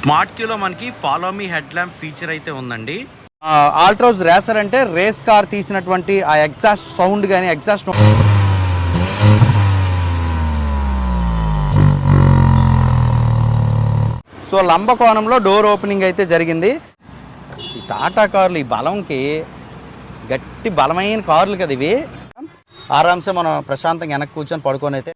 Smart క్యూలో మనకి follow me head lamp feature అయితే ఉందండి. ఆల్ట్రోజ్ రేసర్ అంటే రేస్ కార్ తీసినటువంటి ఆ ఎగ్జాస్ట్ సౌండ్ కానీ ఎగ్జాస్ట్ సో లంబకోణంలో డోర్ ఓపెనింగ్ అయితే జరిగింది. ఈ టాటా కార్లు ఈ బలంకి గట్టి బలమైన కార్లు కదా ఇవి. ఆరామ్సే మనం ప్రశాంతంగా వెనక్కి కూర్చొని పడుకొని అయితే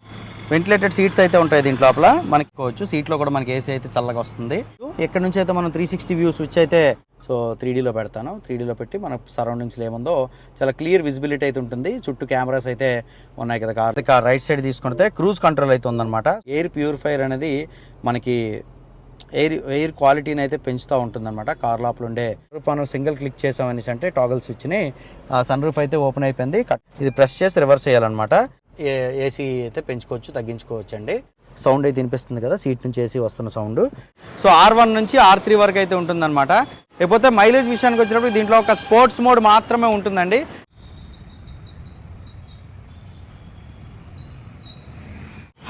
వెంటిలేటెడ్ సీట్స్ అయితే ఉంటాయి దీంట్ లోపల. మనకి కోవచ్చు. సీట్లో కూడా మనకి ఏసీ అయితే చల్లగా వస్తుంది. ఇక్కడ నుంచి అయితే మనం త్రీ సిక్స్టీ వ్యూ స్విచ్ అయితే సో త్రీడీలో పెడతాను. త్రీడీలో పెట్టి మన సరౌండింగ్స్లో ఏముందో చాలా క్లియర్ విజిబిలిటీ అయితే ఉంటుంది. చుట్టూ కెమెరాస్ అయితే ఉన్నాయి కదా. కార్ కార్ రైట్ సైడ్ తీసుకుంటే క్రూజ్ కంట్రోల్ అయితే ఉందన్నమాట. ఎయిర్ ప్యూరిఫైర్ అనేది మనకి ఎయిర్ ఎయిర్ క్వాలిటీని అయితే పెంచుతూ ఉంటుందన్నమాట. కార్ లోపల ఉండే మనం సింగిల్ క్లిక్ చేసామనేసి అంటే టాగల్ స్విచ్ని సన్ రూఫ్ అయితే ఓపెన్ అయిపోయింది. ఇది ప్రెస్ చేసి రివర్స్ చేయాలన్నమాట. ఏసీ అయితే పెంచుకోవచ్చు తగ్గించుకోవచ్చు అండి సౌండ్ అయితే వినిపిస్తుంది కదా సీట్ నుంచి ఏసీ వస్తున్న సౌండ్. సో ఆర్ వన్ నుంచి ఆర్ త్రీ వరకు అయితే ఉంటుందన్నమాట. లేకపోతే మైలేజ్ విషయానికి వచ్చినప్పుడు దీంట్లో ఒక స్పోర్ట్స్ మోడ్ మాత్రమే ఉంటుందండి.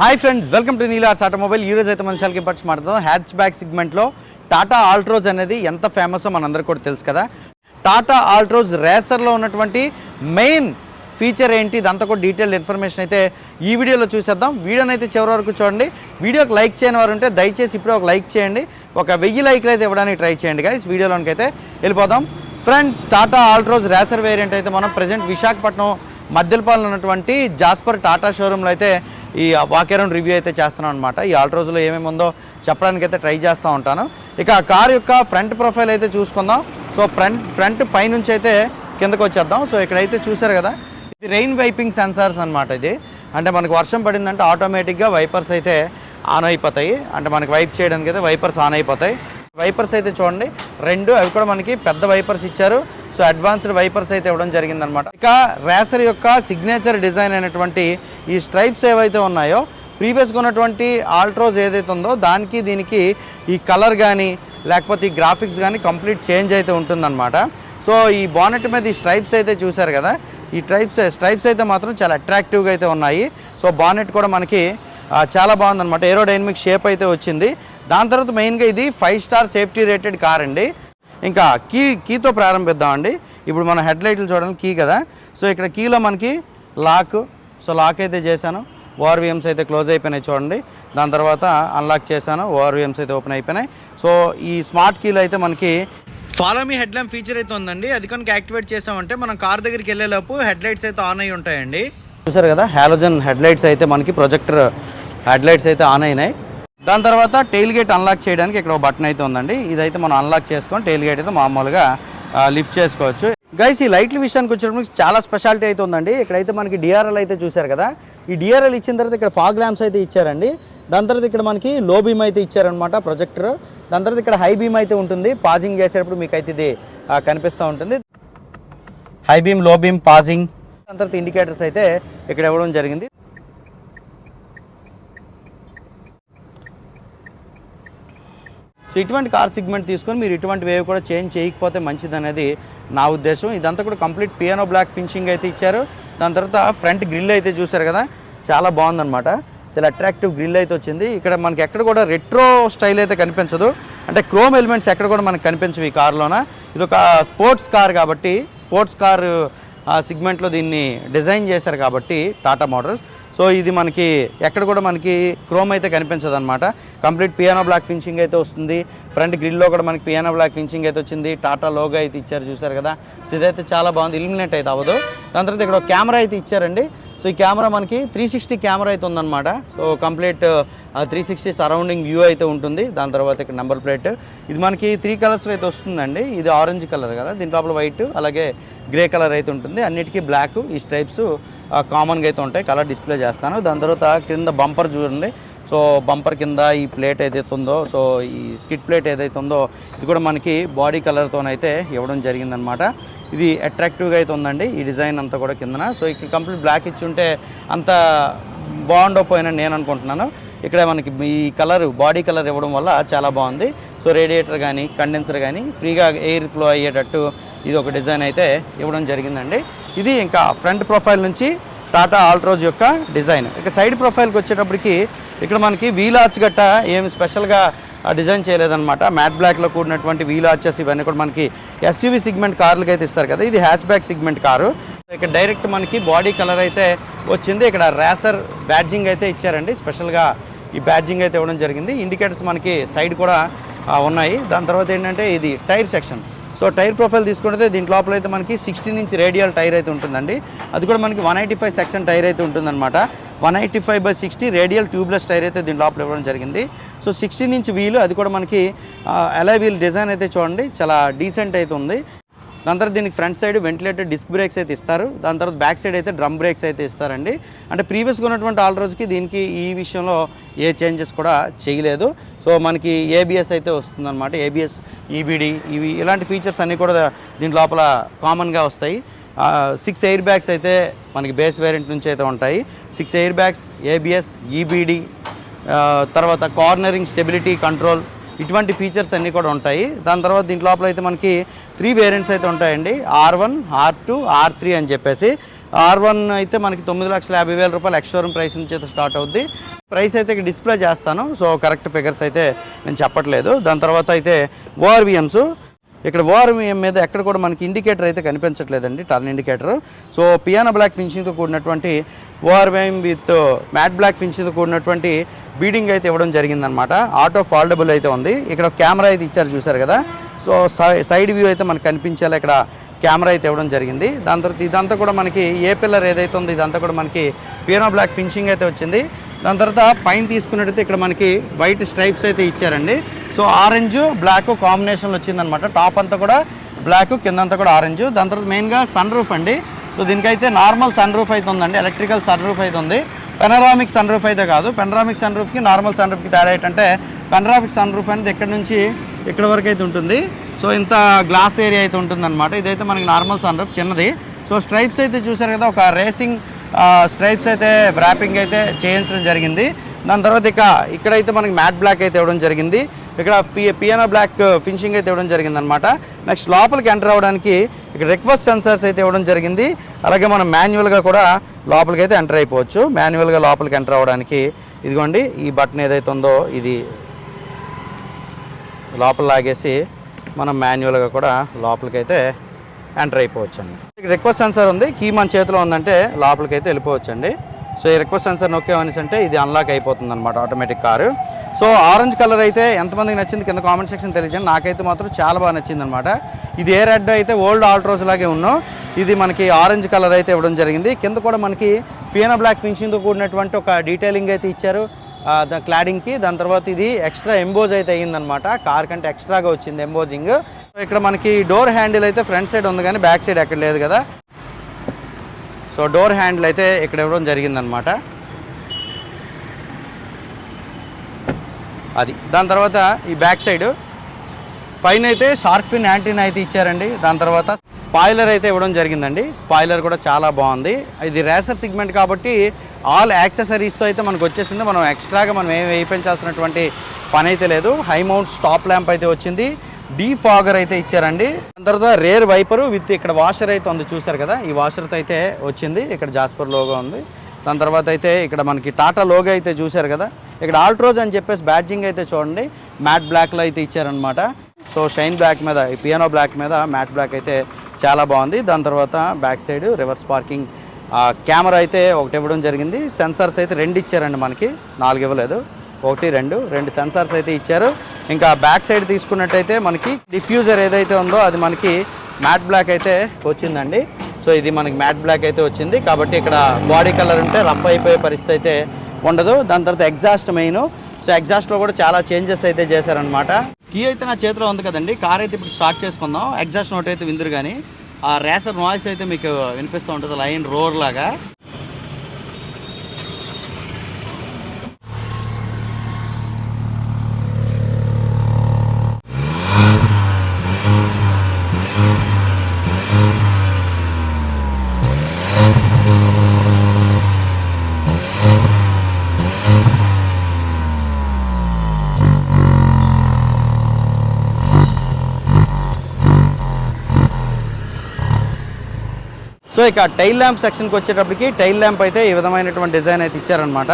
Hi friends welcome to నీలార్స్ automobile ఈరోజు అయితే మన చాలా పరిచయం మాట్లాడదాం. హ్యాచ్ బ్యాక్ సెగ్మెంట్లో టాటా ఆల్ట్రోజ్ అనేది ఎంత ఫేమస్ మనందరికీ కూడా తెలుసు కదా. టాటా ఆల్ట్రోజ్ రేసర్లో ఉన్నటువంటి మెయిన్ ఫీచర్ ఏంటి? ఇదంతా కూడా డీటెయిల్ ఇన్ఫర్మేషన్ అయితే ఈ వీడియోలో చూసేద్దాం. వీడియోని అయితే చివరి వరకు చూడండి. వీడియోకి లైక్ చేయని వారు ఉంటే దయచేసి ఇప్పుడే ఒక లైక్ చేయండి. ఒక వెయ్యి లైక్లు అయితే ఇవ్వడానికి ట్రై చేయండి గైస్ వీడియోలోనికి అయితే వెళ్ళిపోదాం. Friends Tata Altroz racer variant అయితే మనం ప్రజెంట్ విశాఖపట్నం మద్దెలపాలెం ఉన్నటువంటి జాస్పర్ టాటా షోరూంలో అయితే ఈ వాకేరం రివ్యూ అయితే చేస్తున్నాం అనమాట ఈ ఆల్ట్రోజ్లో ఏమేమి ఉందో చెప్పడానికి అయితే ట్రై చేస్తూ ఉంటాను. ఇక ఆ కార్ యొక్క ఫ్రంట్ ప్రొఫైల్ అయితే చూసుకుందాం. సో ఫ్రంట్ ఫ్రంట్ పైనుంచి అయితే కిందకు వచ్చేద్దాం. సో ఇక్కడైతే చూసారు కదా ఇది రెయిన్ వైపింగ్ సెన్సార్స్ అనమాట ఇది. అంటే మనకు వర్షం పడిందంటే ఆటోమేటిక్గా వైపర్స్ అయితే ఆన్ అయిపోతాయి. అంటే మనకి వైప్ చేయడానికి అయితే వైపర్స్ ఆన్ అయిపోతాయి. వైపర్స్ అయితే చూడండి రెండు అవి కూడా మనకి పెద్ద వైపర్స్ ఇచ్చారు. సో అడ్వాన్స్డ్ వైపర్స్ అయితే ఇవ్వడం జరిగిందనమాట ఇక రేసర్ యొక్క సిగ్నేచర్ డిజైన్ అయినటువంటి ఈ స్ట్రైప్స్ ఏవైతే ఉన్నాయో ప్రీవియస్గా ఉన్నటువంటి ఆల్ట్రోజ్ ఏదైతే ఉందో దానికి దీనికి ఈ కలర్ కానీ లేకపోతే ఈ గ్రాఫిక్స్ కానీ కంప్లీట్ చేంజ్ అయితే ఉంటుందన్నమాట. సో ఈ బానెట్ మీద ఈ స్ట్రైప్స్ అయితే చూశారు కదా ఈ స్ట్రైప్స్ స్ట్రైప్స్ అయితే మాత్రం చాలా అట్రాక్టివ్గా అయితే ఉన్నాయి. సో బానెట్ కూడా మనకి చాలా బాగుందన్నమాట. ఏరోడైనమిక్ షేప్ అయితే వచ్చింది. దాని తర్వాత మెయిన్గా ఇది five star safety rated car అండి. ఇంకా కీ కీతో ప్రారంభిద్దామండి. ఇప్పుడు మనం హెడ్ లైట్లు చూడండి కీ కదా. సో ఇక్కడ కీలో మనకి లాక్ సో లాక్ అయితే చేశాను. ఓఆర్విఎమ్స్ అయితే క్లోజ్ అయిపోయినాయి చూడండి. దాని తర్వాత అన్లాక్ చేశాను. ఓఆర్విఎమ్స్ అయితే ఓపెన్ అయిపోయినాయి. సో ఈ స్మార్ట్ కీలో అయితే మనకి follow me head lamp feature అయితే ఉందండి. అది కనుక యాక్టివేట్ చేసామంటే మనం కార్ దగ్గరికి వెళ్ళేలోపు హెడ్ లైట్స్ అయితే ఆన్ అయి ఉంటాయండి. చూసారు కదా హాలోజన్ హెడ్ లైట్స్ అయితే మనకి ప్రొజెక్టర్ హెడ్ లైట్స్ అయితే ఆన్ అయినాయి. దాని తర్వాత టెయిల్ గేట్ అన్లాక్ చేయడానికి ఇక్కడ బటన్ అయితే ఉందండి. ఇదైతే మనం అన్లాక్ చేసుకొని టెయిల్ గేట్ అయితే మామూలుగా లిఫ్ట్ చేసుకోవచ్చు. గైస్ ఈ లైట్ల విషయానికి వచ్చినప్పుడు చాలా స్పెషాలిటీ అయితే ఉందండి. ఇక్కడైతే మనకి డిఆర్ఎల్ అయితే చూశారు కదా. ఈ డిఆర్ఎల్ ఇచ్చిన తర్వాత ఇక్కడ ఫాగ్ ల్యాంప్స్ అయితే ఇచ్చారండి. దాని తర్వాత ఇక్కడ మనకి లో బీమ్ అయితే ఇచ్చారనమాట ప్రొజెక్టర్. దాని తర్వాత ఇక్కడ హై బీమ్ అయితే ఉంటుంది. పాజింగ్ చేసేటప్పుడు మీకు అయితే ఇది కనిపిస్తూ ఉంటుంది. హై బీమ్లో బీమ్ పాజింగ్. దాని తర్వాత ఇండికేటర్స్ అయితే ఇక్కడ ఇవ్వడం జరిగింది. సో ఇటువంటి కార్ సిగ్మెంట్ తీసుకొని మీరు ఇటువంటి వేవ్ కూడా చేంజ్ చేయకపోతే మంచిది అనేది నా ఉద్దేశం. ఇదంతా కూడా కంప్లీట్ పియానో బ్లాక్ ఫినిషింగ్ అయితే ఇచ్చారు. దాని తర్వాత ఫ్రంట్ గ్రిల్ అయితే చూసారు కదా. చాలా బాగుందన్నమాట. చాలా అట్రాక్టివ్ గ్రిల్ అయితే వచ్చింది. ఇక్కడ మనకి ఎక్కడ కూడా రెట్రో స్టైల్ అయితే కనిపించదు. అంటే క్రోమ్ ఎలిమెంట్స్ ఎక్కడ కూడా మనకు కనిపించవు ఈ కార్లోన. ఇది ఒక స్పోర్ట్స్ కార్ కాబట్టి స్పోర్ట్స్ కార్ సిగ్మెంట్లో దీన్ని డిజైన్ చేశారు కాబట్టి టాటా మోటార్స్ సో ఇది మనకి ఎక్కడ కూడా మనకి క్రోమ్ అయితే కనిపించదు అనమాట కంప్లీట్ పియానో బ్లాక్ ఫినిషింగ్ అయితే వస్తుంది. ఫ్రంట్ గ్రిల్లో కూడా మనకి పియానో బ్లాక్ ఫినిషింగ్ అయితే వచ్చింది. టాటా లోగో అయితే ఇచ్చారు చూసారు కదా. సో ఇదైతే చాలా బాగుంది. ఇలిమినేట్ అయితే అవ్వదు. దాని తర్వాత ఇక్కడ ఒక కెమెరా అయితే ఇచ్చారండి. సో ఈ కెమెరా మనకి త్రీ సిక్స్టీ కెమెరా అయితే ఉందన్నమాట. So complete three sixty surrounding view అయితే ఉంటుంది. దాని తర్వాత ఇక్కడ నెంబర్ ప్లేట్ ఇది మనకి త్రీ కలర్స్ అయితే వస్తుందండి. ఇది ఆరెంజ్ కలర్ కదా. దీని లోపల వైట్ అలాగే గ్రే కలర్ అయితే ఉంటుంది. అన్నిటికీ బ్లాక్ ఈ స్ట్రైప్స్ కామన్గా అయితే ఉంటాయి. కలర్ డిస్ప్లే చేస్తాను. దాని తర్వాత కింద బంపర్ చూడండి. సో బంపర్ కింద ఈ ప్లేట్ ఏదైతే ఉందో సో ఈ స్కిట్ ప్లేట్ ఏదైతే ఉందో ఇది కూడా మనకి బాడీ కలర్తోనైతే ఇవ్వడం జరిగిందనమాట. ఇది అట్రాక్టివ్గా అయితే ఉందండి ఈ డిజైన్ అంతా కూడా కిందన. సో ఇక్కడ కంప్లీట్ బ్లాక్ ఇచ్చి ఉంటే అంత బాగుండకపోయినా నేను అనుకుంటున్నాను. ఇక్కడ మనకి ఈ కలర్ బాడీ కలర్ ఇవ్వడం వల్ల చాలా బాగుంది. సో రేడియేటర్ కానీ కండెన్సర్ కానీ ఫ్రీగా ఎయిర్ ఫ్లో అయ్యేటట్టు ఇది ఒక డిజైన్ అయితే ఇవ్వడం జరిగిందండి. ఇది ఇంకా ఫ్రంట్ ప్రొఫైల్ నుంచి టాటా ఆల్ట్రోజ్ యొక్క డిజైన్. ఇక సైడ్ ప్రొఫైల్కి వచ్చేటప్పటికి ఇక్కడ మనకి వీల్ ఆర్చ్ గట్ట ఏమి స్పెషల్గా డిజైన్ చేయలేదన్నమాట. మ్యాట్ బ్లాక్లో కూడినటువంటి వీల్ ఆర్చెస్ ఇవన్నీ కూడా మనకి ఎస్యూవి సిగ్మెంట్ కార్లకి అయితే ఇస్తారు కదా. ఇది హ్యాచ్ బ్యాక్ సిగ్మెంట్ కారు ఇక్కడ డైరెక్ట్ మనకి బాడీ కలర్ అయితే వచ్చింది. ఇక్కడ ర్యాసర్ బ్యాడ్జింగ్ అయితే ఇచ్చారండి. స్పెషల్గా ఈ బ్యాడ్జింగ్ అయితే ఇవ్వడం జరిగింది. ఇండికేటర్స్ మనకి సైడ్ కూడా ఉన్నాయి. దాని తర్వాత ఏంటంటే ఇది tyre section so tyre profile తీసుకుంటే దీంట్ లోపల అయితే మనకి సిక్స్టీన్ ఇంచ్ రేడియల్ టైర్ అయితే ఉంటుందండి. అది కూడా మనకి one eighty five section tyre అయితే ఉంటుందన్నమాట. One eighty five by sixty radial tubeless tyre అయితే దీని లోపల ఇవ్వడం జరిగింది. సో సిక్స్టీన్ ఇంచ్ వీలు అది కూడా మనకి అలా వీల్ డిజైన్ అయితే చూడండి చాలా డీసెంట్ అయితే ఉంది. దాని తర్వాత దీనికి front side ventilated disc brakes అయితే ఇస్తారు. దాని తర్వాత బ్యాక్ సైడ్ అయితే డ్రమ్ బ్రేక్స్ అయితే ఇస్తారండి. అంటే ప్రీవియస్గా ఉన్నటువంటి ఆల్ రోజుకి దీనికి ఈ విషయంలో ఏ చేంజెస్ కూడా చేయలేదు. సో మనకి ఏబిఎస్ అయితే వస్తుందన్నమాట. ఏబిఎస్ ఈబీడీ ఇవి ఇలాంటి ఫీచర్స్ అన్నీ కూడా దీని లోపల కామన్గా వస్తాయి. సిక్స్ ఎయిర్ బ్యాగ్స్ అయితే మనకి బేస్ వేరియంట్ నుంచి అయితే ఉంటాయి. Six air bags ABS EBD తర్వాత కార్నరింగ్ స్టెబిలిటీ కంట్రోల్ ఇటువంటి ఫీచర్స్ అన్నీ కూడా ఉంటాయి. దాని తర్వాత దీంట్ లోపల అయితే మనకి త్రీ వేరియంట్స్ అయితే ఉంటాయండి. R one R two R three అని చెప్పేసి. ఆర్ వన్ అయితే మనకి తొమ్మిది లక్షల యాభై వేల రూపాయలు ఎక్స్షోరూమ్ ప్రైస్ నుంచి అయితే స్టార్ట్ అవుద్ది. ప్రైస్ అయితే డిస్ప్లే చేస్తాను. సో కరెక్ట్ ఫిగర్స్ అయితే నేను చెప్పట్లేదు. దాని తర్వాత అయితే ఓఆర్విఎమ్స్ ఇక్కడ ఓఆర్విఎం మీద ఎక్కడ కూడా మనకి ఇండికేటర్ అయితే కనిపించట్లేదండి turn indicator so piano black ఫినిషింగ్తో కూడినటువంటి ఓఆర్ఎం విత్ మ్యాట్ బ్లాక్ ఫినిషింగ్తో కూడినటువంటి బీడింగ్ అయితే ఇవ్వడం జరిగిందనమాట ఆటో ఫాల్డబుల్ అయితే ఉంది. ఇక్కడ కెమెరా అయితే ఇచ్చారు చూసారు కదా? సో సైడ్ వ్యూ అయితే మనకు కనిపించేలా ఇక్కడ కెమెరా అయితే ఇవ్వడం జరిగింది. దాని తర్వాత ఇదంతా కూడా మనకి ఏ పిల్లర్ ఏదైతే ఉందో ఇదంతా కూడా మనకి పియానో బ్లాక్ ఫినిషింగ్ అయితే వచ్చింది. దాని తర్వాత పైన తీసుకున్నట్టయితే ఇక్కడ మనకి వైట్ స్ట్రైప్స్ అయితే ఇచ్చారండి. సో ఆరెంజ్ బ్లాక్ కాంబినేషన్లో వచ్చిందనమాట టాప్ అంతా కూడా బ్లాక్ కింద అంతా కూడా ఆరెంజ్. దాని తర్వాత మెయిన్గా సన్ రూఫ్ అండి. సో దీనికైతే నార్మల్ సన్ రూఫ్ అయితే ఉందండి. ఎలక్ట్రికల్ సన్ రూఫ్ అయితే ఉంది. పెనరామిక్ సన్ రూఫ్ అయితే కాదు. పెనరామిక్ సన్ రూఫ్కి నార్మల్ సన్ రూఫ్కి తేడా ఏంటంటే పెనరామిక్ సన్ రూఫ్ అనేది ఇక్కడ నుంచి ఇక్కడ వరకు అయితే ఉంటుంది. సో ఇంత గ్లాస్ ఏరియా అయితే ఉంటుందన్నమాట. ఇదైతే మనకి నార్మల్ సన్ రూఫ్ చిన్నది. సో స్ట్రైప్స్ అయితే చూసారు కదా ఒక రేసింగ్ స్ట్రైప్స్ అయితే ర్యాపింగ్ అయితే చేయించడం జరిగింది. దాని తర్వాత ఇక ఇక్కడైతే మనకి మ్యాట్ బ్లాక్ అయితే ఇవ్వడం జరిగింది. ఇక్కడ పి పియానో బ్లాక్ ఫినిషింగ్ అయితే ఇవ్వడం జరిగింది అనమాట నెక్స్ట్ లోపలికి ఎంటర్ అవ్వడానికి ఇక్కడ రిక్వెస్ట్ సెన్సర్స్ అయితే ఇవ్వడం జరిగింది. అలాగే మనం మాన్యువల్గా కూడా లోపలికి అయితే ఎంటర్ అయిపోవచ్చు. మాన్యువల్గా లోపలికి ఎంటర్ అవ్వడానికి ఇదిగోండి ఈ బటన్ ఏదైతే ఉందో ఇది లోపల లాగేసి మనం మాన్యువల్గా కూడా లోపలికి అయితే ఎంటర్ అయిపోవచ్చు అండి రిక్వెస్ట్ సెన్సర్ ఉంది. కీ మన చేతిలో ఉందంటే లోపలికి అయితే వెళ్ళిపోవచ్చండి. సో ఈ రిక్వెస్ట్ సెన్సర్ నొక్కేమనేసి అంటే ఇది అన్లాక్ అయిపోతుంది అనమాట automatic car so orange colour అయితే ఎంతమందికి నచ్చింది కింద కామెంట్ సెక్షన్ తెలియజేయండి. నాకైతే మాత్రం చాలా బాగా నచ్చింది అనమాట ఇది ఏ రెడ్ అయితే ఓల్డ్ ఆల్ట్రోజ్ లాగే ఉన్నాం. ఇది మనకి ఆరెంజ్ కలర్ అయితే ఇవ్వడం జరిగింది. కింద కూడా మనకి పియానో బ్లాక్ ఫినిషింగ్తో కూడినటువంటి ఒక డీటెయిలింగ్ అయితే ఇచ్చారు. క్లాడింగ్కి దాని తర్వాత ఇది ఎక్స్ట్రా ఎంబోజ్ అయితే అయ్యిందనమాట కార్ కంటే ఎక్స్ట్రాగా వచ్చింది ఎంబోజింగ్ ఇక్కడ మనకి డోర్ హ్యాండిల్ అయితే ఫ్రంట్ సైడ్ ఉంది కానీ బ్యాక్ సైడ్ ఎక్కడ లేదు కదా. సో డోర్ హ్యాండిల్ అయితే ఇక్కడ ఇవ్వడం జరిగిందనమాట అది. దాని తర్వాత ఈ బ్యాక్ సైడ్ పైన అయితే షార్క్ ఫిన్ యాంటీనా అయితే ఇచ్చారండి. దాని తర్వాత స్పాయిలర్ అయితే ఇవ్వడం జరిగిందండి. స్పాయిలర్ కూడా చాలా బాగుంది. ఇది రేసర్ సిగ్మెంట్ కాబట్టి ఆల్ యాక్సెసరీస్తో అయితే మనకు వచ్చేసింది. మనం ఎక్స్ట్రాగా మనం ఏం వేయించాల్సినటువంటి పని అయితే లేదు. హై మౌంట్ స్టాప్ ల్యాంప్ అయితే వచ్చింది. డీ ఫాగర్ అయితే ఇచ్చారండి. దాని తర్వాత రేర్ వైపరు విత్ ఇక్కడ వాషర్ అయితే ఉంది చూసారు కదా? ఈ వాషర్తో అయితే వచ్చింది ఇక్కడ జాస్పర్ లోగో ఉంది. దాని తర్వాత అయితే ఇక్కడ మనకి టాటా లోగో అయితే చూశారు కదా? ఇక్కడ ఆల్ట్రోజ్ అని చెప్పేసి బ్యాడ్జింగ్ అయితే చూడండి మ్యాట్ బ్లాక్లో అయితే ఇచ్చారనమాట సో షైన్ బ్లాక్ మీద ఈ పియానో బ్లాక్ మీద మ్యాట్ బ్లాక్ అయితే చాలా బాగుంది. దాని తర్వాత back side reverse parking camera అయితే ఒకటి ఇవ్వడం జరిగింది. సెన్సార్స్ అయితే రెండు ఇచ్చారండి మనకి. నాలుగు ఇవ్వలేదు. ఒకటి రెండు రెండు సెన్సార్స్ అయితే ఇచ్చారు. ఇంకా బ్యాక్ సైడ్ తీసుకున్నట్టయితే మనకి డిఫ్యూజర్ ఏదైతే ఉందో అది మనకి మ్యాట్ బ్లాక్ అయితే వచ్చిందండి. సో ఇది మనకి మ్యాట్ బ్లాక్ అయితే వచ్చింది. కాబట్టి ఇక్కడ బాడీ కలర్ ఉంటే రఫ్ అయిపోయే పరిస్థితి అయితే ఉండదు. దాని తర్వాత ఎగ్జాస్ట్ మెయిన్ సో ఎగ్జాస్ట్లో కూడా చాలా చేంజెస్ అయితే చేశారనమాట కీ అయితే నా చేతిలో ఉంది కదండి. కార్ అయితే ఇప్పుడు స్టార్ట్ చేసుకుందాం. ఎగ్జాస్ట్ నోట్ అయితే విందురు కానీ ఆ రేసర్ నాయిస్ అయితే మీకు వినిపిస్తూ ఉంటుంది. లైన్ రోర్ లాగా. సో ఇక టైల్ ల్యాంప్ సెక్షన్కి వచ్చేటప్పటికి టైల్ ల్యాంప్ అయితే ఈ విధమైనటువంటి డిజైన్ అయితే ఇచ్చారనమాట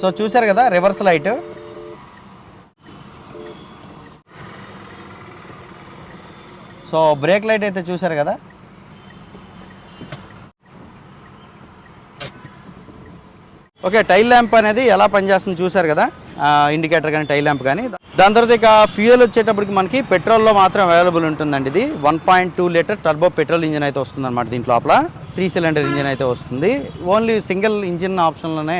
సో చూసారు కదా reverse light. So brake light అయితే చూసారు కదా. ఓకే టైల్ ల్యాంప్ అనేది ఎలా పనిచేస్తుంది చూసారు కదా? ఇండికేటర్ కానీ టైల్ ల్యాంప్ కానీ. దాని తర్వాత ఇక ఫ్యూయల్ వచ్చేటప్పటికి మనకి పెట్రోల్లో మాత్రం అవైలబుల్ ఉంటుందండి ఇది. One point two litre turbo petrol engine అయితే వస్తుంది అనమాట దీంట్లో లోపల. త్రీ సిలిండర్ ఇంజిన్ అయితే వస్తుంది. ఓన్లీ సింగిల్ ఇంజిన్ ఆప్షన్లోనే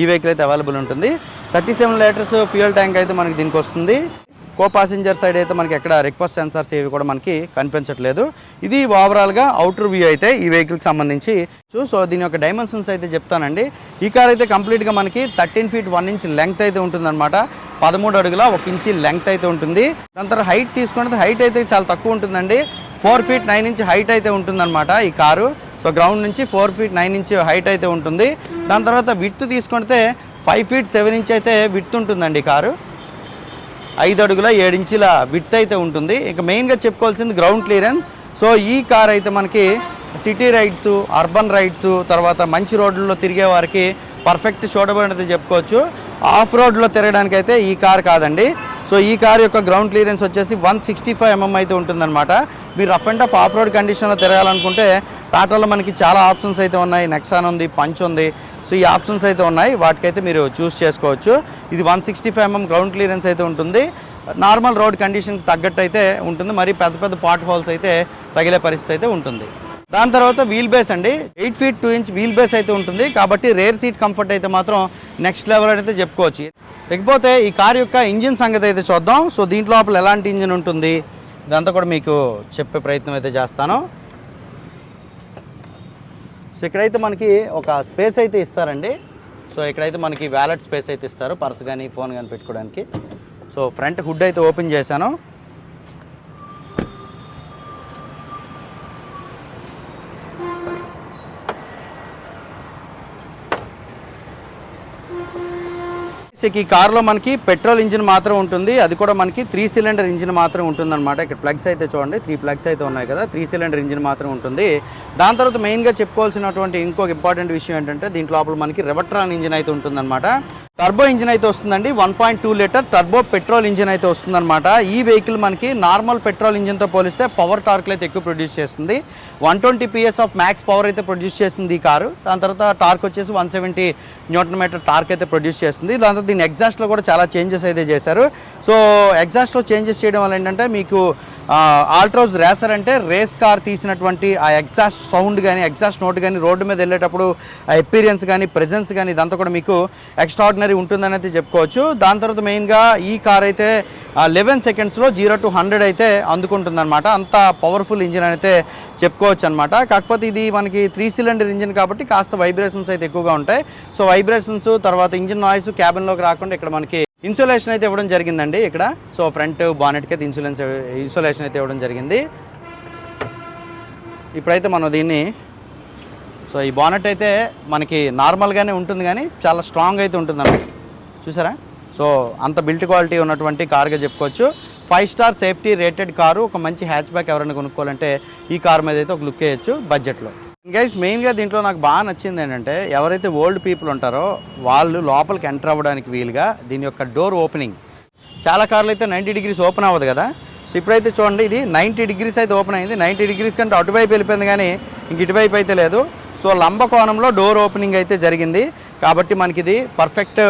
ఈ వెహికల్ అయితే అవైలబుల్ ఉంటుంది. Thirty seven litres fuel tank అయితే మనకి దీనికి వస్తుంది. కో పాసింజర్ సైడ్ అయితే మనకి ఎక్కడ రిక్వెస్ట్ సెన్సార్స్ ఏవి కూడా మనకి కనిపించట్లేదు. ఇది ఓవరాల్గా అవుటర్ వ్యూ అయితే ఈ వెహికల్కి సంబంధించి. సో- సో దీని యొక్క డైమెన్షన్స్ అయితే చెప్తానండి. ఈ కార్ అయితే కంప్లీట్గా మనకి thirteen feet one inch length అయితే ఉంటుందన్నమాట. పదమూడు అడుగుల ఒక ఇంచి లెంగ్త్ అయితే ఉంటుంది. దాని తర్వాత హైట్ తీసుకుంటే హైట్ అయితే చాలా తక్కువ ఉంటుందండి. Four feet nine inch height అయితే ఉంటుందన్నమాట ఈ కారు సో గ్రౌండ్ నుంచి four feet nine inch height అయితే ఉంటుంది. దాని తర్వాత విడ్త్ తీసుకుంటే ఫైవ్ ఫీట్ సెవెన్ ఇంచ్ అయితే విడ్త్ ఉంటుందండి కారు ఐదు అడుగుల ఏడించిల విత్ అయితే ఉంటుంది. ఇక మెయిన్గా చెప్పుకోవాల్సింది గ్రౌండ్ క్లియరెన్స్ సో ఈ కార్ అయితే మనకి సిటీ రైడ్స్ అర్బన్ రైడ్స్ తర్వాత మంచి రోడ్లలో తిరిగే వారికి పర్ఫెక్ట్ షోడబుల్ అనేది చెప్పుకోవచ్చు. ఆఫ్ రోడ్లో తిరగడానికి అయితే ఈ కార్ కాదండి. సో ఈ కార్ యొక్క గ్రౌండ్ క్లియరెన్స్ వచ్చేసి వన్ సిక్స్టీ ఫైవ్ ఎంఎం అయితే ఉంటుందన్నమాట. మీరు rough and off off road కండిషన్లో తిరగాలనుకుంటే టాటాలో మనకి చాలా ఆప్షన్స్ అయితే ఉన్నాయి. నెక్సాన్ ఉంది పంచ్ ఉంది. సో ఈ ఆప్షన్స్ అయితే ఉన్నాయి. వాటికైతే మీరు చూస్ చేసుకోవచ్చు. ఇది one sixty five mm ground clearance అయితే ఉంటుంది. నార్మల్ రోడ్ కండిషన్కి తగ్గట్టు అయితే ఉంటుంది. మరి పెద్ద పెద్ద పాట్ హోల్స్ అయితే తగిలే పరిస్థితి అయితే ఉంటుంది. దాని తర్వాత వీల్ బేస్ అండి. Eight feet two inch wheel base అయితే ఉంటుంది. కాబట్టి రేర్ సీట్ కంఫర్ట్ అయితే మాత్రం నెక్స్ట్ లెవెల్ అయితే చెప్పుకోవచ్చు. లేకపోతే ఈ కార్ యొక్క ఇంజిన్ సంగతి అయితే చూద్దాం. సో దీంట్లో లోపల ఎలాంటి ఇంజిన్ ఉంటుంది? ఇదంతా కూడా మీకు చెప్పే ప్రయత్నం అయితే చేస్తాను. సో ఇక్కడైతే మనకి ఒక స్పేస్ అయితే ఇస్తారండి. సో ఇక్కడైతే మనకి వ్యాలెట్ స్పేస్ అయితే ఇస్తారు పర్స్ కానీ ఫోన్ కానీ పెట్టుకోవడానికి. సో ఫ్రంట్ హుడ్ అయితే ఓపెన్ చేశాను. ఈ కార్లో మనకి పెట్రోల్ ఇంజిన్ మాత్రం ఉంటుంది. అది కూడా మనకి త్రీ సిలిండర్ ఇంజిన్ మాత్రం ఉంటుందన్నమాట. ఇక్కడ ప్లగ్స్ అయితే చూడండి త్రీ ప్లగ్స్ అయితే ఉన్నాయి కదా త్రీ సిలిండర్ ఇంజిన్ మాత్రం ఉంటుంది. దాని తర్వాత మెయిన్గా చెప్పుకోవాల్సినటువంటి ఇంకొక ఇంపార్టెంట్ విషయం ఏంటంటే దీంట్ లోపల మనకి రెవట్రాన్ ఇంజిన్ అయితే ఉంటుందన్నమాట. టర్బో ఇంజిన్ అయితే వస్తుందండి. One point two litre turbo petrol engine అయితే వస్తుందన్నమాట. ఈ వెహికల్ మనకి నార్మల్ పెట్రోల్ ఇంజిన్తో పోలిస్తే పవర్ టార్క్లు అయితే ఎక్కువ ప్రొడ్యూస్ చేస్తుంది. One twenty PS of max power అయితే ప్రొడ్యూస్ చేస్తుంది ఈ కారు. దాని తర్వాత టార్క్ వచ్చేసి one seventy newton metre torque అయితే ప్రొడ్యూస్ చేస్తుంది. దాని తర్వాత దీని ఎగ్జాస్ట్లో కూడా చాలా చేంజెస్ అయితే చేశారు. సో ఎగ్జాస్ట్లో చేంజెస్ చేయడం వల్ల ఏంటంటే మీకు ఆల్ట్రోజ్ రేసర్ అంటే రేస్ కార్ తీసినటువంటి ఆ ఎగ్జాస్ట్ సౌండ్ కానీ ఎగ్జాస్ట్ నోట్ కానీ రోడ్డు మీద వెళ్ళేటప్పుడు ఆ ఎపీరియన్స్ కానీ ప్రెజెన్స్ కానీ ఇదంతా కూడా మీకు ఎక్స్ట్రాడినరీ ఉంటుందని అయితే చెప్పుకోవచ్చు. దాని తర్వాత మెయిన్గా ఈ కార్ అయితే లెవెన్ సెకండ్స్లో జీరో టు హండ్రెడ్ అయితే అందుకుంటుందన్నమాట. అంత పవర్ఫుల్ ఇంజిన్ అయితే చెప్పుకోవచ్చు అనమాట కాకపోతే ఇది మనకి త్రీ సిలిండర్ ఇంజిన్ కాబట్టి కాస్త వైబ్రేషన్స్ అయితే ఎక్కువగా ఉంటాయి. సో వైబ్రేషన్స్ తర్వాత ఇంజిన్ నాయిస్ క్యాబిన్లోకి రాకుండా ఇక్కడ మనకి ఇన్సులేషన్ అయితే ఇవ్వడం జరిగిందండి ఇక్కడ. సో ఫ్రంట్ బానెట్కి అయితే ఇన్సులెన్స్ ఇన్సులేషన్ అయితే ఇవ్వడం జరిగింది. ఇప్పుడైతే మనం దీన్ని సో ఈ బానెట్ అయితే మనకి నార్మల్గానే ఉంటుంది కానీ చాలా స్ట్రాంగ్ అయితే ఉంటుంది అన్నమాట చూసారా? సో అంత బిల్ట్ క్వాలిటీ ఉన్నటువంటి కార్గా చెప్పుకోవచ్చు. Five star safety rated car ఒక మంచి హ్యాచ్ బ్యాక్ ఎవరైనా కొనుక్కోవాలంటే ఈ కార్ మీద అయితే ఒక లుక్ వేయచ్చు బడ్జెట్లో గైస్ మెయిన్గా దీంట్లో నాకు బాగా నచ్చింది ఏంటంటే ఎవరైతే ఓల్డ్ పీపుల్ ఉంటారో వాళ్ళు లోపలికి ఎంటర్ అవ్వడానికి వీలుగా దీని యొక్క డోర్ ఓపెనింగ్ చాలా కార్లు అయితే నైంటీ డిగ్రీస్ ఓపెన్ అవ్వదు కదా? సో ఇప్పుడైతే చూడండి ఇది నైంటీ డిగ్రీస్ అయితే ఓపెన్ అయింది. నైంటీ డిగ్రీస్ కంటే అటువైపు వెళ్ళిపోయింది కానీ ఇంక ఇటువైపు అయితే లేదు. సో లంబ కోణంలో డోర్ ఓపెనింగ్ అయితే జరిగింది. కాబట్టి మనకి ఇది పర్ఫెక్ట్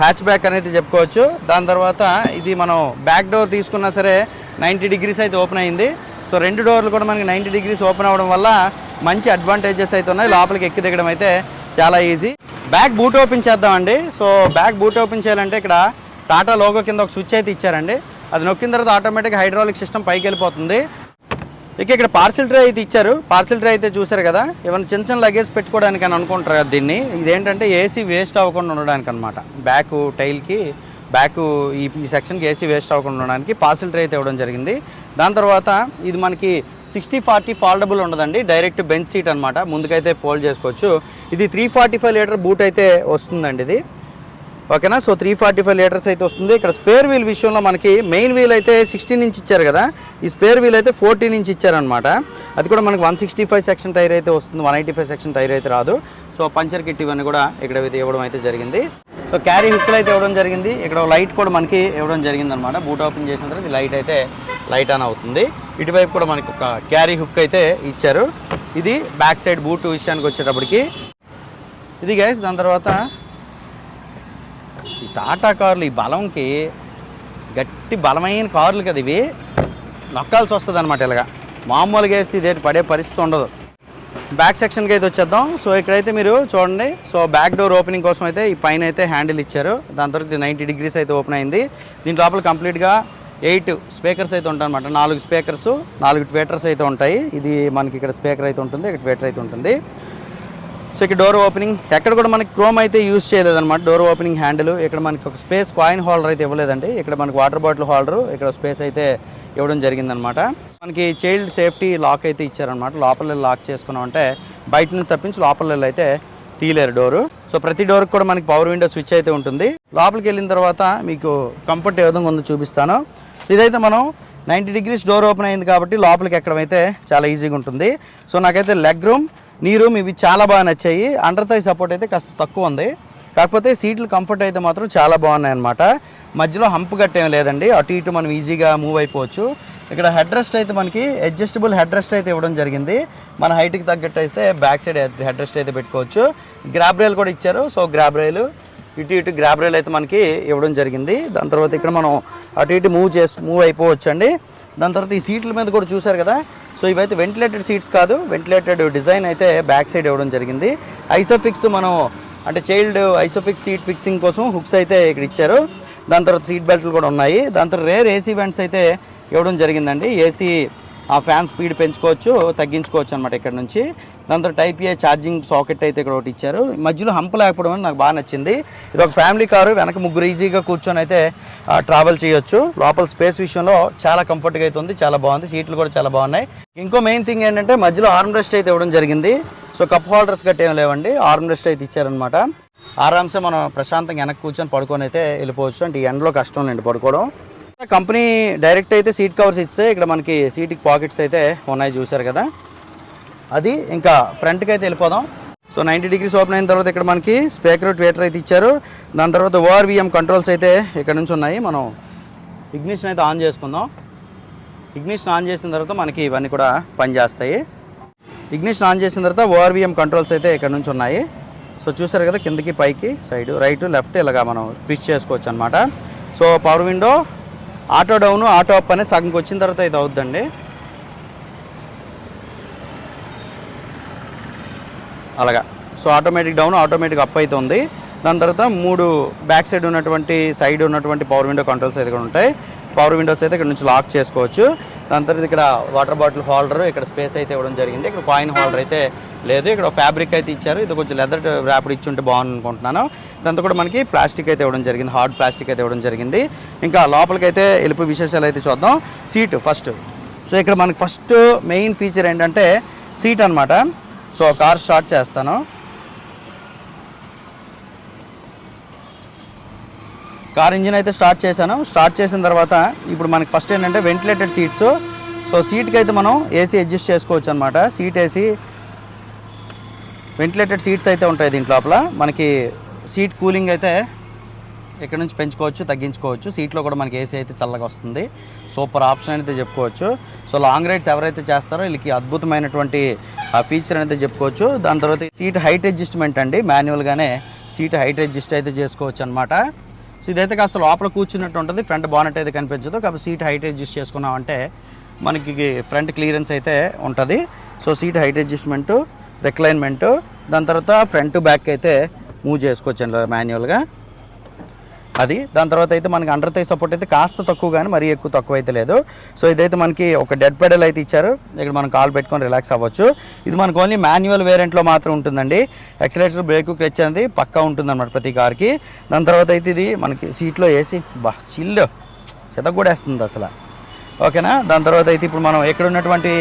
హ్యాచ్ బ్యాక్ అనేది చెప్పుకోవచ్చు. దాని తర్వాత ఇది మనం బ్యాక్ డోర్ తీసుకున్నా సరే నైంటీ డిగ్రీస్ అయితే ఓపెన్ అయింది. సో రెండు డోర్లు కూడా మనకి నైంటీ డిగ్రీస్ ఓపెన్ అవ్వడం వల్ల మంచి అడ్వాంటేజెస్ అయితే ఉన్నాయి. లోపలికి ఎక్కి దిగడం అయితే చాలా ఈజీ బ్యాక్ బూట్ ఓపెన్ చేద్దామండి. సో బ్యాక్ బూట్ ఓపెన్ చేయాలంటే ఇక్కడ టాటా లోగో కింద ఒక స్విచ్ అయితే ఇచ్చారండి. అది నొక్కిన తర్వాత ఆటోమేటిక్ హైడ్రాలిక్ సిస్టమ్ పైకి వెళ్ళిపోతుంది. ఇక ఇక్కడ పార్సిల్ ట్రే అయితే ఇచ్చారు. పార్సిల్ ట్రే అయితే చూసారు కదా. ఏమైనా చిన్న చిన్న లగేజ్ పెట్టుకోవడానికి అని అనుకుంటారు కదా దీన్ని. ఇదేంటంటే ఏసీ వేస్ట్ అవ్వకుండా ఉండడానికి అనమాట బ్యాక్ టైల్కి బ్యాక్ ఈ ఈ సెక్షన్కి ఏసీ వేస్ట్ అవ్వకుండా ఉండడానికి పార్సిల్ ట్రే అయితే ఇవ్వడం జరిగింది. దాని తర్వాత ఇది మనకి సిక్స్టీ ఫార్టీ ఫాల్డబుల్ ఉండదండి. డైరెక్ట్ బెంచ్ సీట్ అనమాట ముందుకైతే ఫోల్డ్ చేసుకోవచ్చు. ఇది three forty five litre boot అయితే వస్తుందండి ఇది. ఓకేనా? So three forty five litres అయితే వస్తుంది. ఇక్కడ స్పేర్ వీల్ విషయంలో మనకి మెయిన్ వీల్ అయితే సిక్స్టీన్ ఇంచ్ ఇచ్చారు కదా? ఈ స్పేర్ వీల్ అయితే ఫోర్టీన్ ఇంచ్ ఇచ్చారనమాట అది కూడా మనకి one sixty five section tyre అయితే వస్తుంది. One eighty five section tyre అయితే రాదు. సో పంచర్ కిట్ ఇవన్నీ కూడా ఇక్కడ ఇవ్వడం అయితే జరిగింది. సో క్యారీ హుక్లు అయితే ఇవ్వడం జరిగింది. ఇక్కడ లైట్ కూడా మనకి ఇవ్వడం జరిగింది అనమాట బూట్ ఓపెన్ చేసిన తర్వాత లైట్ అయితే లైట్ ఆన్ అవుతుంది. ఇటువైపు కూడా మనకి ఒక క్యారీ హుక్ అయితే ఇచ్చారు. ఇది బ్యాక్ సైడ్ బూట్ విషయానికి వచ్చేటప్పటికి. ఇది గైస్ దాని తర్వాత టాటా కార్లు ఈ బలంకి గట్టి బలమైన కార్లు కదా ఇవి. నొక్కాల్సి వస్తుంది అనమాట ఇలాగా. మామూలుగా వేస్తే ఇదేంటి పడే పరిస్థితి ఉండదు. బ్యాక్ సెక్షన్కి అయితే వచ్చేద్దాం. సో ఇక్కడైతే మీరు చూడండి. సో బ్యాక్ డోర్ ఓపెనింగ్ కోసం అయితే ఈ పైన అయితే హ్యాండిల్ ఇచ్చారు. దాని తర్వాత నైంటీ డిగ్రీస్ అయితే ఓపెన్ అయింది. దీని లోపల కంప్లీట్గా ఎయిట్ స్పీకర్స్ అయితే ఉంటాయి అనమాట నాలుగు స్పీకర్స్ నాలుగు ట్వేటర్స్ అయితే ఉంటాయి. ఇది మనకి ఇక్కడ స్పీకర్ అయితే ఉంటుంది ఇక్కడ ట్వేటర్ అయితే ఉంటుంది. సో ఇక్కడ డోర్ ఓపెనింగ్ ఎక్కడ కూడా మనకి క్రోమ్ అయితే యూజ్ చేయలేదన్నమాట. డోర్ ఓపెనింగ్ హ్యాండిల్ ఇక్కడ మనకి ఒక స్పేస్ కాయిన్ హోల్డర్ అయితే ఇవ్వలేదండి. ఇక్కడ మనకి వాటర్ బాటిల్ హోల్డర్ ఇక్కడ స్పేస్ అయితే ఇవ్వడం జరిగిందనమాట మనకి చైల్డ్ సేఫ్టీ లాక్ అయితే ఇచ్చారనమాట లోపల లాక్ చేసుకున్నాం అంటే బయట నుంచి తప్పించి లోపల అయితే తీయలేరు డోరు సో ప్రతి డోర్కి కూడా మనకి పవర్ విండో స్విచ్ అయితే ఉంటుంది. లోపలికి వెళ్ళిన తర్వాత మీకు కంఫర్ట్ ఏ విధంగా ఉందో చూపిస్తాను. ఇదైతే మనం నైంటీ డిగ్రీస్ డోర్ ఓపెన్ అయింది కాబట్టి లోపలికి ఎక్కడమైతే చాలా ఈజీగా ఉంటుంది. సో నాకైతే లెగ్ రూమ్ నీ రూమ్ ఇవి చాలా బాగా నచ్చాయి. అండర్ థై సపోర్ట్ అయితే కాస్త తక్కువ ఉంది. కాకపోతే సీట్లు కంఫర్ట్ అయితే మాత్రం చాలా బాగున్నాయి అనమాట మధ్యలో హంప్ కట్టేం లేదండి. అటు ఇటు మనం ఈజీగా మూవ్ అయిపోవచ్చు. ఇక్కడ హెడ్ రెస్ట్ అయితే మనకి అడ్జస్టబుల్ హెడ్ రెస్ట్ అయితే ఇవ్వడం జరిగింది. మన హైట్కి తగ్గట్టు అయితే బ్యాక్ సైడ్ హెడ్ రెస్ట్ అయితే పెట్టుకోవచ్చు. గ్రాబ్ రైల్ కూడా ఇచ్చారు. సో గ్రాబ్ రైలు ఇటు ఇటు గ్రాబ్ రైల్ అయితే మనకి ఇవ్వడం జరిగింది. దాని తర్వాత ఇక్కడ మనం అటు ఇటు మూవ్ చేసి మూవ్ అయిపోవచ్చు అండి దాని తర్వాత ఈ సీట్ల మీద కూడా చూశారు కదా. సో ఇవైతే వెంటిలేటెడ్ సీట్స్ కాదు. వెంటిలేటెడ్ డిజైన్ అయితే బ్యాక్ సైడ్ ఇవ్వడం జరిగింది. ఐసోఫిక్స్ మనం అంటే చైల్డ్ ఐసోఫిక్స్ సీట్ ఫిక్సింగ్ కోసం హుక్స్ అయితే ఇక్కడ ఇచ్చారు. దాని తర్వాత సీట్ బెల్ట్లు కూడా ఉన్నాయి. దాని తర్వాత రేర్ ఏసీ వెంట్స్ అయితే ఇవ్వడం జరిగిందండి. ఏసీ ఆ ఫ్యాన్ స్పీడ్ పెంచుకోవచ్చు తగ్గించుకోవచ్చు అనమాట ఇక్కడ నుంచి. దాంతో టైప్ ఏ ఛార్జింగ్ సాకెట్ అయితే ఇక్కడ ఒకటి ఇచ్చారు. మధ్యలో హంప్ లేకపోవడం అని నాకు బాగా నచ్చింది. ఇది ఒక ఫ్యామిలీ కారు వెనక ముగ్గురు ఈజీగా కూర్చొని అయితే ట్రావెల్ చేయొచ్చు. లోపల స్పేస్ విషయంలో చాలా కంఫర్ట్గా అయితే ఉంది చాలా బాగుంది. సీట్లు కూడా చాలా బాగున్నాయి. ఇంకో మెయిన్ థింగ్ ఏంటంటే మధ్యలో ఆర్మ్ రెస్ట్ అయితే ఇవ్వడం జరిగింది. సో కప్ హోల్డర్స్ గట్ట ఏం లేవండి. ఆర్మ్ రెస్ట్ అయితే ఇచ్చారనమాట ఆరామ్సే మనం ప్రశాంతంగా వెనక్కి కూర్చొని పడుకొని అయితే వెళ్ళిపోవచ్చు. అంటే ఈ ఎండలో కష్టం అండి పడుకోవడం. కంపెనీ డైరెక్ట్ అయితే సీట్ కవర్స్ ఇస్తే ఇక్కడ మనకి సీట్కి పాకెట్స్ అయితే ఉన్నాయి చూసారు కదా. అది ఇంకా ఫ్రంట్కి అయితే వెళ్ళిపోదాం. సో నైంటీ డిగ్రీస్ ఓపెన్ అయిన తర్వాత ఇక్కడ మనకి స్పీకర్ ట్వేటర్ అయితే ఇచ్చారు. దాని తర్వాత ఓఆర్విఎం కంట్రోల్స్ అయితే ఇక్కడ నుంచి ఉన్నాయి. మనం ఇగ్నిషన్ అయితే ఆన్ చేసుకుందాం. ఇగ్నిషన్ ఆన్ చేసిన తర్వాత మనకి ఇవన్నీ కూడా పనిచేస్తాయి. ఇగ్నిషన్ ఆన్ చేసిన తర్వాత ఓఆర్విఎం కంట్రోల్స్ అయితే ఇక్కడ నుంచి ఉన్నాయి. సో చూసారు కదా కిందకి పైకి సైడ్ రైట్ లెఫ్ట్ ఇలాగా మనం ట్విచ్ చేసుకోవచ్చు అనమాట so power window auto down auto up అనే సగంకి వచ్చిన తర్వాత ఇది అవుద్దండి. అలాగా. So automatic down automatic up అయితే ఉంది దాని తర్వాత మూడు బ్యాక్ సైడ్ ఉన్నటువంటి సైడ్ ఉన్నటువంటి పవర్ విండో కంట్రోల్స్ అయితే ఉంటాయి. పవర్ విండోస్ అయితే ఇక్కడ నుంచి లాక్ చేసుకోవచ్చు. దాని తర్వాత ఇక్కడ వాటర్ బాటిల్ హోల్డర్ ఇక్కడ స్పేస్ అయితే ఇవ్వడం జరిగింది. ఇక్కడ కాయిన్ హోల్డర్ అయితే లేదు. ఇక్కడ ఫ్యాబ్రిక్ అయితే ఇచ్చారు. ఇది కొంచెం లెదర్ ర్యాపిడ్ ఇచ్చి ఉంటే బాగుంది అనుకుంటున్నాను. దాంతో కూడా మనకి ప్లాస్టిక్ అయితే ఇవ్వడం జరిగింది. హార్డ్ ప్లాస్టిక్ అయితే ఇవ్వడం జరిగింది. ఇంకా లోపలికి అయితే వెళ్ళిపోయి విశేషాలు అయితే చూద్దాం. సీటు ఫస్ట్ సో ఇక్కడ మనకి ఫస్ట్ మెయిన్ ఫీచర్ ఏంటంటే సీట్ అన్నమాట. సో కార్ స్టార్ట్ చేస్తాను. కార్ ఇంజిన్ అయితే స్టార్ట్ చేశాను. స్టార్ట్ చేసిన తర్వాత ఇప్పుడు మనకి ఫస్ట్ ఏంటంటే వెంటిలేటెడ్ సీట్స్ సో సీట్కి అయితే మనం ఏసీ అడ్జస్ట్ చేసుకోవచ్చు అనమాట సీట్ ఏసీ వెంటిలేటెడ్ సీట్స్ అయితే ఉంటాయి దీంట్ లోపల. మనకి సీట్ కూలింగ్ అయితే ఇక్కడ నుంచి పెంచుకోవచ్చు తగ్గించుకోవచ్చు. సీట్లో కూడా మనకి ఏసీ అయితే చల్లగా వస్తుంది. సూపర్ ఆప్షన్ అయితే చెప్పుకోవచ్చు. సో లాంగ్ రైడ్స్ ఎవరైతే చేస్తారో వీళ్ళకి అద్భుతమైనటువంటి ఆ ఫీచర్ అయితే చెప్పుకోవచ్చు. దాని తర్వాత సీట్ హైట్ అడ్జస్ట్మెంట్ అండి. మాన్యువల్గానే సీట్ హైట్ అడ్జస్ట్ అయితే చేసుకోవచ్చు అనమాట సో ఇదైతే కాస్త లోపల కూర్చున్నట్టు ఉంటుంది. ఫ్రంట్ బానెట్ అయితే కనిపించదు. కాబట్టి సీట్ హైట్ అడ్జస్ట్ చేసుకున్నామంటే మనకి ఫ్రంట్ క్లియరెన్స్ అయితే ఉంటుంది. So seat height adjustment reclinement దాని తర్వాత ఫ్రంట్ బ్యాక్ అయితే మూవ్ చేసుకోవచ్చు అండి మాన్యువల్గా అది. దాని తర్వాత అయితే మనకి అండర్ థై సపోర్ట్ అయితే కాస్త తక్కువ కానీ మరీ ఎక్కువ తక్కువ అయితే లేదు. సో ఇదైతే మనకి ఒక డెడ్ పెడల్ అయితే ఇచ్చారు. ఇక్కడ మనం కాల్ పెట్టుకొని రిలాక్స్ అవ్వచ్చు. ఇది మనకు ఓన్లీ మాన్యువల్ వేరియంట్లో మాత్రం ఉంటుందండి. ఎక్సలేటర్ బ్రేక్ క్లచ్ అనేది పక్కా ఉంటుందన్నమాట ప్రతి కార్కి దాని తర్వాత అయితే ఇది మనకి సీట్లో వేసి బా చిల్లు చెదగూడేస్తుంది అసలు. ఓకేనా దాని తర్వాత అయితే ఇప్పుడు మనం ఎక్కడ ఉన్నటువంటి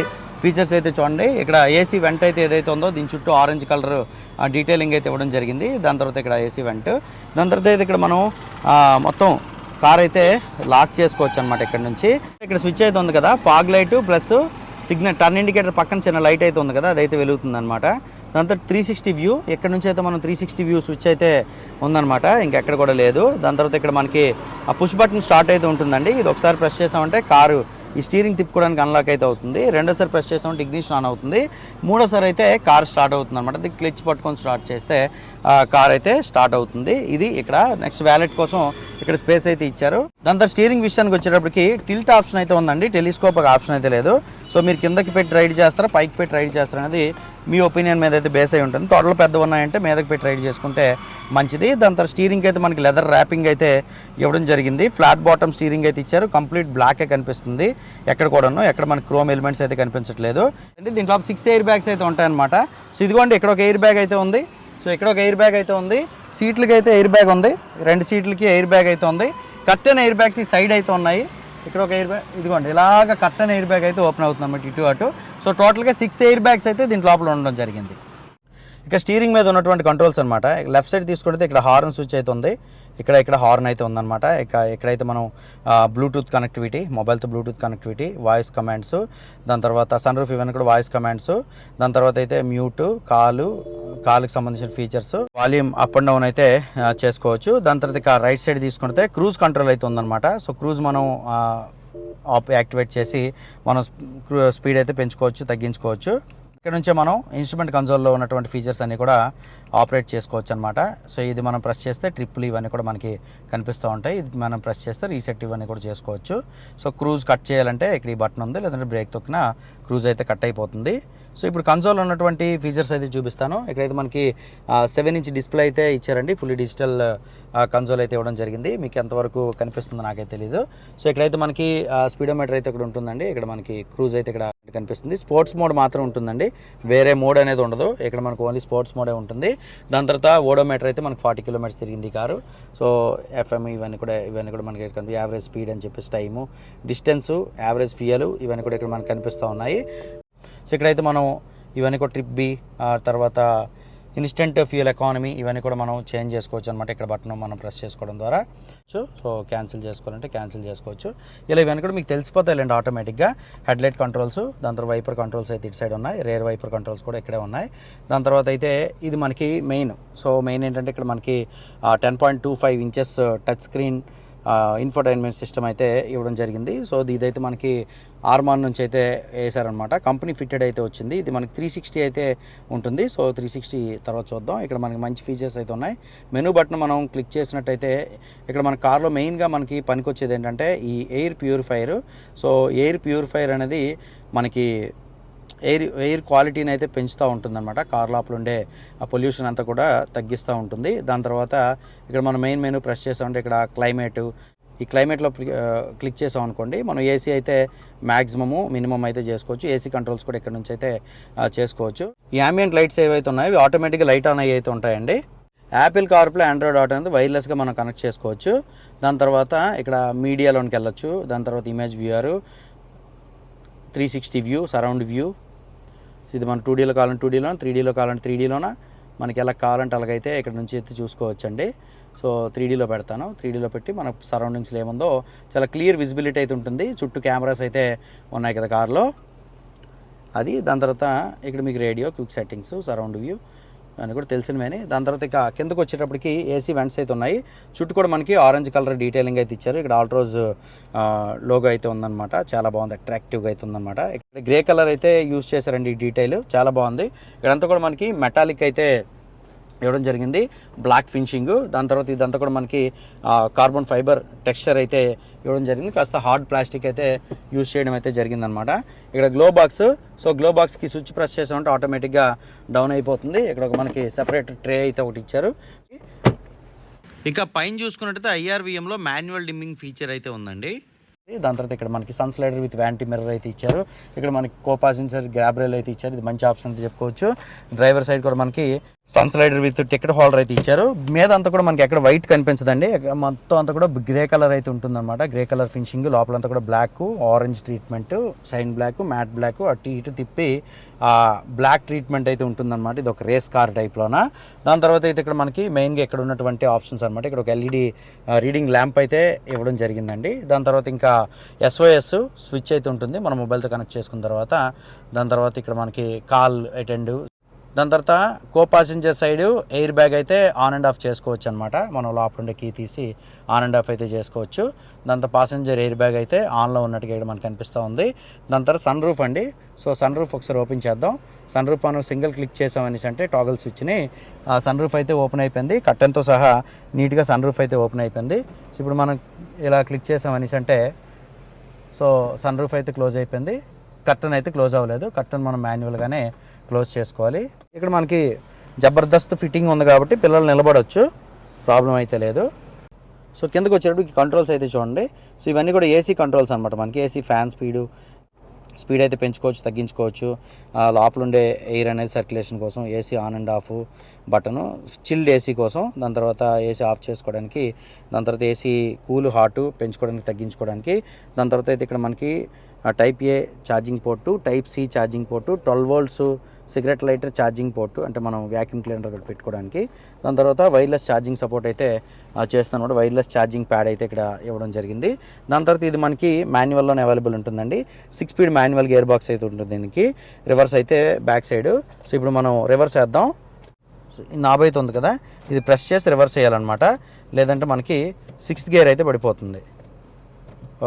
ఫీచర్స్ అయితే చూడండి. ఇక్కడ ఏసీ వెంట్ అయితే ఏదైతే ఉందో దీని చుట్టూ ఆరెంజ్ కలర్ డీటెయిలింగ్ అయితే ఇవ్వడం జరిగింది. దాని తర్వాత ఇక్కడ ఏసీ వెంట్ దాని తర్వాత అయితే ఇక్కడ మనం మొత్తం కార్ అయితే లాక్ చేసుకోవచ్చు అనమాట ఇక్కడ నుంచి. ఇక్కడ స్విచ్ అయితే ఉంది కదా fog light plus signal turn indicator పక్కన చిన్న లైట్ అయితే ఉంది కదా అదైతే వెలుగుతుంది అనమాట దాంతో త్రీ సిక్స్టీ వ్యూ ఇక్కడ నుంచి అయితే మనం త్రీ సిక్స్టీ వ్యూ స్విచ్ అయితే ఉందన్నమాట. ఇంకెక్కడ కూడా లేదు. దాని తర్వాత ఇక్కడ మనకి ఆ పుష్ బటన్ స్టార్ట్ అయితే ఉంటుందండి. ఇది ఒకసారి ప్రెస్ చేసామంటే కారు ఈ స్టీరింగ్ తిప్పుకోవడానికి అన్లాక్ అయితే అవుతుంది. రెండోసారి ప్రెస్ చేసామంటే ఇగ్నిషన్ ఆన్ అవుతుంది. మూడోసారి అయితే కార్ స్టార్ట్ అవుతుంది అనమాట ఇది క్లిచ్ పట్టుకొని స్టార్ట్ చేస్తే కార్ అయితే స్టార్ట్ అవుతుంది. ఇది ఇక్కడ నెక్స్ట్ వ్యాలెట్ కోసం ఇక్కడ స్పేస్ అయితే ఇచ్చారు. దాని తర్వాత స్టీరింగ్ విషయానికి వచ్చేటప్పటికి టిల్ట్ ఆప్షన్ అయితే ఉందండి. టెలిస్కోప్ ఆప్షన్ అయితే లేదు. సో మీరు కిందకి పెట్టి రైడ్ చేస్తారా పైకి పెట్టి రైడ్ చేస్తారా అనేది మీ ఒపీనియన్ మీద అయితే బేస్ అయి ఉంటుంది. తోటలు పెద్ద ఉన్నాయంటే మీదకి పెట్టి రైడ్ చేసుకుంటే మంచిది. దాని తర్వాత స్టీరింగ్ అయితే మనకి లెదర్ ర్యాపింగ్ అయితే ఇవ్వడం జరిగింది. ఫ్లాట్ బాటమ్ స్టీరింగ్ అయితే ఇచ్చారు. కంప్లీట్ బ్లాకే కనిపిస్తుంది. ఎక్కడ కూడాను ఎక్కడ మనకి క్రోమ్ ఎలిమెంట్స్ అయితే కనిపించట్లేదు. అంటే దీంట్లో సిక్స్ ఎయిర్ బ్యాగ్స్ అయితే ఉంటాయన్నమాట. సో ఇదిగోండి ఇక్కడ ఒక ఎయిర్ బ్యాగ్ అయితే ఉంది. సో ఇక్కడ ఒక ఎయిర్ బ్యాగ్ అయితే ఉంది. సీట్లకి అయితే ఎయిర్ బ్యాగ్ ఉంది. రెండు సీట్లకి ఎయిర్ బ్యాగ్ అయితే ఉంది. కట్టెన్ ఎయిర్ బ్యాగ్స్ ఈ సైడ్ అయితే ఉన్నాయి. ఇక్కడ ఒక ఎయిర్ బ్యాగ్ ఇదిగోండి ఇలాగ కట్టెన్ ఎయిర్ బ్యాగ్ అయితే ఓపెన్ అవుతుంది అన్నమాట ఇటు అటు. సో టోటల్గా సిక్స్ ఎయిర్ బ్యాగ్స్ అయితే దీంట్ లోపల ఉండడం జరిగింది. ఇక స్టీరింగ్ మీద ఉన్నటువంటి కంట్రోల్స్ అనమాట లెఫ్ట్ సైడ్ తీసుకుంటే ఇక్కడ హార్న్ స్విచ్ అయితే ఉంది. ఇక్కడ ఇక్కడ హార్న్ అయితే ఉందన్నమాట. ఇక ఇక్కడైతే మనం బ్లూటూత్ కనెక్టివిటీ మొబైల్తో బ్లూటూత్ కనెక్టివిటీ వాయిస్ కమాండ్స్ దాని తర్వాత సన్ రూఫ్ ఇవన్నీ కూడా వాయిస్ కమాండ్స్ దాని తర్వాత అయితే మ్యూట్ కాలు కాలుకి సంబంధించిన features volume up and down అయితే చేసుకోవచ్చు. దాని తర్వాత ఇక రైట్ సైడ్ తీసుకుంటే క్రూజ్ కంట్రోల్ అయితే ఉందన్నమాట. సో క్రూజ్ మనం ఆప్ యాక్టివేట్ చేసి మనం స్పీడ్ అయితే పెంచుకోవచ్చు తగ్గించుకోవచ్చు. ఇక్కడ నుంచే మనం ఇన్స్ట్రుమెంట్ కన్సోల్లో ఉన్నటువంటి ఫీచర్స్ అన్నీ కూడా ఆపరేట్ చేసుకోవచ్చు అనమాట సో ఇది మనం ప్రెస్ చేస్తే ట్రిప్పులు e ఇవన్నీ కూడా మనకి కనిపిస్తూ ఉంటాయి. ఇది మనం ప్రెస్ చేస్తే రీసెట్ ఇవన్నీ కూడా చేసుకోవచ్చు. సో క్రూజ్ కట్ చేయాలంటే ఇక్కడ ఈ బటన్ ఉంది. లేదంటే బ్రేక్ తొక్కిన క్రూజ్ అయితే కట్ అయిపోతుంది. సో ఇప్పుడు కన్సోల్ ఉన్నటువంటి ఫీచర్స్ అయితే చూపిస్తాను. ఇక్కడైతే మనకి సెవెన్ ఇంచ్ డిస్ప్లే అయితే ఇచ్చారండి. ఫుల్లీ డిజిటల్ కన్సోల్ అయితే ఇవ్వడం జరిగింది. మీకు ఎంతవరకు కనిపిస్తుందో నాకైతే తెలియదు సో ఇక్కడైతే మనకి స్పీడోమీటర్ అయితే ఇక్కడ ఉంటుందండి. ఇక్కడ మనకి క్రూజ్ అయితే ఇక్కడ కనిపిస్తుంది. స్పోర్ట్స్ మోడ్ మాత్రం ఉంటుందండి. వేరే మోడ్ అనేది ఉండదు. ఇక్కడ మనకు ఓన్లీ స్పోర్ట్స్ మోడే ఉంటుంది. దాని తర్వాత ఓడోమీటర్ అయితే మనకు ఫార్టీ కిలోమీటర్స్ తిరిగింది కారు. సో ఎఫ్ఎం ఇవన్నీ కూడా ఇవన్నీ కూడా మనకి కనిపి యావరేజ్ స్పీడ్ అని చెప్పేసి టైము డిస్టెన్సు యావరేజ్ ఫియలు ఇవన్నీ కూడా ఇక్కడ మనకు కనిపిస్తూ ఉన్నాయి. సో ఇక్కడైతే మనం ఇవన్నీ కూడా ట్రిప్ బి తర్వాత ఇన్స్టెంట్ ఫ్యూల్ ఎకానమీ ఇవన్నీ కూడా మనం చేంజ్ చేసుకోవచ్చు అనమాట ఇక్కడ బటన్ మనం ప్రెస్ చేసుకోవడం ద్వారా. సో సో క్యాన్సిల్ చేసుకోవాలంటే క్యాన్సిల్ చేసుకోవచ్చు. ఇలా ఇవన్నీ కూడా మీకు తెలిసిపోతాయిలేండి ఆటోమేటిక్గా. హెడ్లైట్ కంట్రోల్స్ దాని తర్వాత వైపర్ కంట్రోల్స్ అయితే ఇటు సైడ్ ఉన్నాయి. రేర్ వైపర్ కంట్రోల్స్ కూడా ఇక్కడే ఉన్నాయి. దాని తర్వాత అయితే ఇది మనకి మెయిన్. సో మెయిన్ ఏంటంటే ఇక్కడ మనకి ten point two five inches touch screen infotainment system అయితే ఇవ్వడం జరిగింది. సో ఇది ఇదైతే మనకి ఆర్మాన్ నుంచి అయితే వేసారనమాట కంపెనీ ఫిట్టెడ్ అయితే వచ్చింది. ఇది మనకి త్రీ సిక్స్టీ అయితే ఉంటుంది. సో త్రీ సిక్స్టీ తర్వాత చూద్దాం. ఇక్కడ మనకి మంచి ఫీచర్స్ అయితే ఉన్నాయి. మెనూ బటన్ మనం క్లిక్ చేసినట్టయితే ఇక్కడ మన కార్లో మెయిన్గా మనకి పనికొచ్చేది ఏంటంటే ఈ air purifier so air purifier అనేది మనకి ఎయిర్ ఎయిర్ క్వాలిటీని అయితే పెంచుతూ ఉంటుందన్నమాట. కార్ లోపల ఉండే ఆ పొల్యూషన్ అంతా కూడా తగ్గిస్తూ ఉంటుంది. దాని తర్వాత ఇక్కడ మనం మెయిన్ మెనూ ప్రెస్ చేసామంటే ఇక్కడ క్లైమేట్. ఈ క్లైమేట్లో క్లిక్ చేసాం అనుకోండి మనం ఏసీ అయితే మ్యాక్సిమము మినిమం అయితే చేసుకోవచ్చు. ఏసీ కంట్రోల్స్ కూడా ఇక్కడ నుంచి అయితే చేసుకోవచ్చు. ఈ ambient లైట్స్ ఏవైతే ఉన్నాయో ఇవి ఆటోమేటిక్గా లైట్ ఆన్ అయ్యి అయితే ఉంటాయండి. యాపిల్ కార్ప్లే ఆండ్రాయిడ్ ఆటో అనేది వైర్లెస్గా మనం కనెక్ట్ చేసుకోవచ్చు. దాని తర్వాత ఇక్కడ మీడియాలోనికి వెళ్ళొచ్చు. దాని తర్వాత image viewer three sixty view surround view ఇది మన టూ డీలో కావాలంటే టూ డీలో త్రీ డీలో కావాలంటే త్రీ డీలోనా మనకి ఎలా కావాలంటే అలాగైతే ఇక్కడ నుంచి అయితే చూసుకోవచ్చండి. సో త్రీ డీలో పెడతాను. త్రీ డీలో పెట్టి మన సరౌండింగ్స్లో ఏముందో చాలా క్లియర్ విజిబిలిటీ అయితే ఉంటుంది. చుట్టూ కెమెరాస్ అయితే ఉన్నాయి కదా కార్లో. అది దాని తర్వాత ఇక్కడ మీకు radio quick settings surround view అని కూడా తెలిసినవేని. దాని తర్వాత ఇక కిందకు వచ్చేటప్పటికి ఏసీ వెంట్స్ అయితే ఉన్నాయి. చుట్టూ కూడా మనకి ఆరెంజ్ కలర్ డీటెయిలింగ్ అయితే ఇచ్చారు. ఇక్కడ ఆల్ రోజ్ లోగో అయితే ఉందన్నమాట. చాలా బాగుంది. అట్రాక్టివ్గా అయితే ఉందన్నమాట. ఇక్కడ గ్రే కలర్ అయితే యూజ్ చేశారండి ఈ డీటెయిల్ చాలా బాగుంది. ఇక్కడంతా కూడా మనకి మెటాలిక్ అయితే ఇవ్వడం జరిగింది. బ్లాక్ ఫినిషింగ్ దాని తర్వాత ఇదంతా కూడా మనకి కార్బన్ ఫైబర్ టెక్స్చర్ అయితే ఇవ్వడం జరిగింది. కాస్త హార్డ్ ప్లాస్టిక్ అయితే యూజ్ చేయడం అయితే జరిగిందనమాట. ఇక్కడ గ్లో బాక్స్ సో గ్లో బాక్స్కి స్విచ్ ప్రెస్ చేసామంటే ఆటోమేటిక్గా డౌన్ అయిపోతుంది. ఇక్కడ ఒక మనకి సెపరేట్ ట్రే అయితే ఒకటి ఇచ్చారు. ఇక పైన చూసుకున్నట్టయితే ఐఆర్విఎంలో మాన్యువల్ డిమ్మింగ్ ఫీచర్ అయితే ఉందండి. దాని తర్వాత ఇక్కడ మనకి sun slider with vanity mirror అయితే ఇచ్చారు. ఇక్కడ మనకి కో పాసింజర్ గ్రాబ్రైల్ అయితే ఇచ్చారు. ఇది మంచి ఆప్షన్ అయితే చెప్పుకోవచ్చు. డ్రైవర్ సైడ్ కూడా మనకి sun slider with ticket holder అయితే ఇచ్చారు. మీద అంతా కూడా మనకి ఎక్కడ వైట్ కనిపించదండి. ఇక్కడ మొత్తం అంతా కూడా గ్రే కలర్ అయితే ఉంటుందన్నమాట. గ్రే కలర్ ఫినిషింగ్ లోపలంతా కూడా black orange treatment shine black matte black అటు ఇటు తిప్పి ఆ బ్లాక్ ట్రీట్మెంట్ అయితే ఉంటుందన్నమాట. ఇది ఒక రేస్ కార్ టైప్లోన దాని తర్వాత అయితే ఇక్కడ మనకి మెయిన్గా ఇక్కడ ఉన్నటువంటి ఆప్షన్స్ అనమాట ఇక్కడ ఒక ఎల్ఈడి రీడింగ్ ల్యాంప్ అయితే ఇవ్వడం జరిగిందండి. దాని తర్వాత ఇంకా ఎస్ఓఎస్ స్విచ్ అయితే ఉంటుంది. మన మొబైల్తో కనెక్ట్ చేసుకున్న తర్వాత. దాని తర్వాత ఇక్కడ మనకి కాల్ అటెండ్ దాని తర్వాత co passenger side air bag అయితే ఆన్ అండ్ ఆఫ్ చేసుకోవచ్చు అనమాట మనం లోపల ఉండే కీ తీసి ఆన్ అండ్ ఆఫ్ అయితే చేసుకోవచ్చు. దాంతో ప్యాసింజర్ ఎయిర్ బ్యాగ్ అయితే ఆన్లో ఉన్నట్టుగా ఇక్కడ మనకు కనిపిస్తూ ఉంది. దాని తర్వాత సన్ రూఫ్ అండి. సో సన్ రూఫ్ ఒకసారి ఓపెన్ చేద్దాం. సన్ రూఫ్ మనం సింగిల్ క్లిక్ చేసామనేసి అంటే టాగల్ స్విచ్ని సన్ రూఫ్ అయితే ఓపెన్ అయిపోయింది. కట్టెన్తో సహా నీట్గా సన్ రూఫ్ అయితే ఓపెన్ అయిపోయింది. సో ఇప్పుడు మనం ఇలా క్లిక్ చేసామనేసి అంటే సో సన్ రూఫ్ అయితే క్లోజ్ అయిపోయింది. కర్టన్ అయితే క్లోజ్ అవ్వలేదు. కర్టన్ మనం మాన్యువల్గానే క్లోజ్ చేసుకోవాలి. ఇక్కడ మనకి జబర్దస్త్ ఫిట్టింగ్ ఉంది కాబట్టి పిల్లలు నిలబడవచ్చు ప్రాబ్లం అయితే లేదు. సో కిందకు వచ్చేటప్పుడు కంట్రోల్స్ అయితే చూడండి. సో ఇవన్నీ కూడా ఏసీ కంట్రోల్స్ అనమాట మనకి ఏసీ ఫ్యాన్ స్పీడు స్పీడ్ అయితే పెంచుకోవచ్చు తగ్గించుకోవచ్చు. లోపల ఉండే ఎయిర్ అనేది సర్క్యులేషన్ కోసం AC on and off button chilled AC కోసం. దాని తర్వాత ఏసీ ఆఫ్ చేసుకోవడానికి దాని తర్వాత ఏసీ కూల్ హాట్ పెంచుకోవడానికి తగ్గించుకోవడానికి. దాని తర్వాత అయితే ఇక్కడ మనకి type A charging port type C charging port twelve volts cigarette lighter charging port అంటే మనం వ్యాక్యూమ్ క్లీనర్ కూడా పెట్టుకోవడానికి. దాని తర్వాత వైర్లెస్ ఛార్జింగ్ సపోర్ట్ అయితే చేస్తాను కూడా వైర్లెస్ ఛార్జింగ్ ప్యాడ్ అయితే ఇక్కడ ఇవ్వడం జరిగింది. దాని తర్వాత ఇది మనకి మాన్యువల్లోనే అవైలబుల్ ఉంటుందండి. Six speed manual gear box అయితే ఉంటుంది దీనికి. రివర్స్ అయితే బ్యాక్ సైడ్ సో ఇప్పుడు మనం రివర్స్ వేద్దాం. నాభై నాబ్ అయితే ఉంది కదా? ఇది ప్రెస్ చేసి రివర్స్ చేయాలన్నమాట లేదంటే మనకి సిక్స్త్ గేర్ అయితే పడిపోతుంది.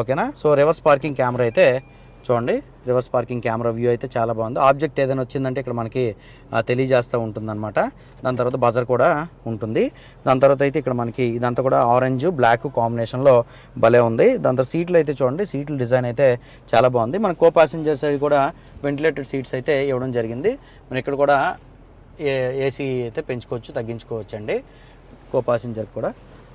ఓకేనా సో రివర్స్ పార్కింగ్ కెమెరా అయితే చూడండి. రివర్స్ పార్కింగ్ కెమెరా వ్యూ అయితే చాలా బాగుంది. ఆబ్జెక్ట్ ఏదైనా వచ్చిందంటే ఇక్కడ మనకి తెలియజేస్తూ ఉంటుందన్నమాట. దాని తర్వాత బజర్ కూడా ఉంటుంది. దాని తర్వాత అయితే ఇక్కడ మనకి ఇదంతా కూడా ఆరెంజ్ బ్లాక్ కాంబినేషన్లో భలే ఉంది. దాని తర్వాత సీట్లు అయితే చూడండి. సీట్లు డిజైన్ అయితే చాలా బాగుంది. మన కో ప్యాసింజర్ సైడ్ కూడా వెంటిలేటెడ్ సీట్స్ అయితే ఇవ్వడం జరిగింది. మన ఇక్కడ కూడా ఏ ఏసీ అయితే పెంచుకోవచ్చు తగ్గించుకోవచ్చు అండి కో ప్యాసింజర్ కూడా.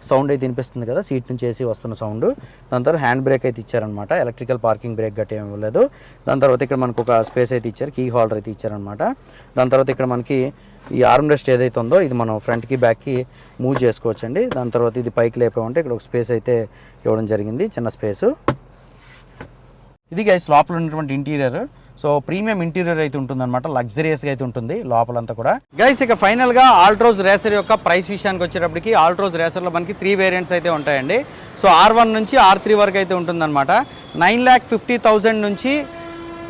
సౌండ్ అయితే వినిపిస్తుంది కదా సీట్ నుంచి వేసి వస్తున్న సౌండ్. దాని తర్వాత హ్యాండ్ బ్రేక్ అయితే ఇచ్చారనమాట ఎలక్ట్రికల్ పార్కింగ్ బ్రేక్ గట్టి ఏమి ఇవ్వలేదు. దాని తర్వాత ఇక్కడ మనకు ఒక స్పేస్ అయితే ఇచ్చారు కీ హోల్డర్ అయితే ఇచ్చారనమాట దాని తర్వాత ఇక్కడ మనకి ఈ ఆర్మ్ రెస్ట్ ఏదైతే ఉందో ఇది మనం ఫ్రంట్కి బ్యాక్కి మూవ్ చేసుకోవచ్చు అండి దాని తర్వాత ఇది పైకి లేపామంటే ఇక్కడ ఒక స్పేస్ అయితే ఇవ్వడం జరిగింది చిన్న స్పేసు. ఇది గైస్ లోపల ఉన్నటువంటి ఇంటీరియర్. సో ప్రీమియం ఇంటీరియర్ అయితే ఉంటుందన్నమాట లగ్జరియస్గా అయితే ఉంటుంది లోపలంతా కూడా. గైస్ ఇక ఫైనల్గా ఆల్ట్రోజ్ రేసర్ యొక్క ప్రైస్ విషయానికి వచ్చేటప్పటికి ఆల్ట్రోజ్ రేసర్లో మనకి త్రీ వేరియంట్స్ అయితే ఉంటాయండి. సో ఆర్ వన్ నుంచి ఆర్ త్రీ వరకు అయితే ఉంటుందన్నమాట. నైన్ ల్యాక్ ఫిఫ్టీ థౌజండ్ నుంచి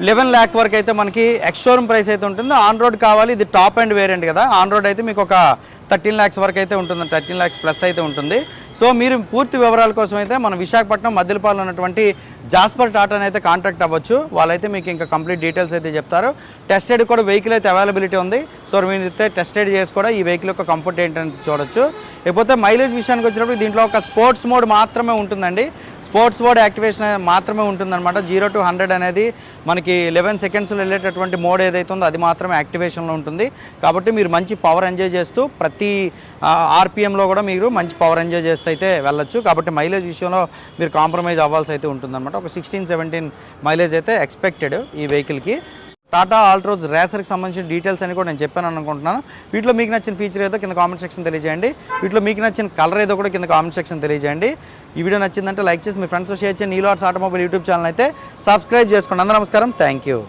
లెవెన్ ల్యాక్ వరకు అయితే మనకి ఎక్స్ షోరూమ్ ప్రైస్ అయితే ఉంటుంది. ఆన్ రోడ్ కావాలి ఇది టాప్ అండ్ వేరియంట్ కదా. ఆన్ రోడ్ అయితే మీకు ఒక థర్టీన్ ల్యాక్స్ వరకు అయితే ఉంటుంది థర్టీన్ ల్యాక్స్ ప్లస్ అయితే ఉంటుంది. సో మీరు పూర్తి వివరాల కోసం అయితే మన విశాఖపట్నం మధ్యలపాలెం ఉన్నటువంటి జాస్పర్ టాటాని అయితే కాంటాక్ట్ అవ్వచ్చు. వాళ్ళైతే మీకు ఇంకా కంప్లీట్ డీటెయిల్స్ అయితే చెప్తారు. టెస్టెడ్ కూడా వెహికల్ అయితే అవైలబిలిటీ ఉంది. సో మీరు అయితే టెస్టెడ్ చేసి కూడా ఈ వెహికల్ యొక్క కంఫర్ట్ ఏంటని చూడొచ్చు. ఇకపోతే మైలేజ్ విషయానికి వచ్చినప్పుడు దీంట్లో ఒక స్పోర్ట్స్ మోడ్ మాత్రమే ఉంటుందండి. స్పోర్ట్స్ మోడ్ యాక్టివేషన్ మాత్రమే ఉంటుందన్నమాట. జీరో టు హండ్రెడ్ అనేది మనకి లెవెన్ సెకండ్స్లో వెళ్ళేటటువంటి మోడ్ ఏదైతే ఉందో అది మాత్రమే యాక్టివేషన్లో ఉంటుంది. కాబట్టి మీరు మంచి పవర్ ఎంజాయ్ చేస్తూ ప్రతి ఆర్పిఎంలో కూడా మీరు మంచి పవర్ ఎంజాయ్ చేస్తూ అయితే వెళ్ళొచ్చు. కాబట్టి మైలేజ్ విషయంలో మీరు కాంప్రమైజ్ అవ్వాల్సి అయితే ఉంటుందన్నమాట. ఒక సిక్స్టీన్ సెవెంటీన్ మైలేజ్ అయితే ఎక్స్పెక్టెడ్ ఈ వెహికల్కి. టాటా ఆల్ట్రోజ్ రేసర్కి సంబంధించిన డీటెయిల్స్ అని కూడా నేను చెప్పాను అనుకుంటున్నాను. వీటిలో మీకు నచ్చిన ఫీచర్ ఏదో కింద కామెంట్ సెక్షన్ తెలియజేయండి. వీటిలో మీకు నచ్చిన కలర్ ఏదో కూడా కింద కామెంట్ సెక్షన్ తెలియజేయండి. ఈ వీడియో నచ్చిందంటే లైక్ చేసి మీ ఫ్రెండ్స్తో షేర్ చేయండి. నీలో ఆర్ట్స్ ఆటోమొబైల్ యూట్యూబ్ ఛానల్ అయితే సబ్స్క్రైబ్ చేసుకోండి. అందరూ నమస్కారం. Thank you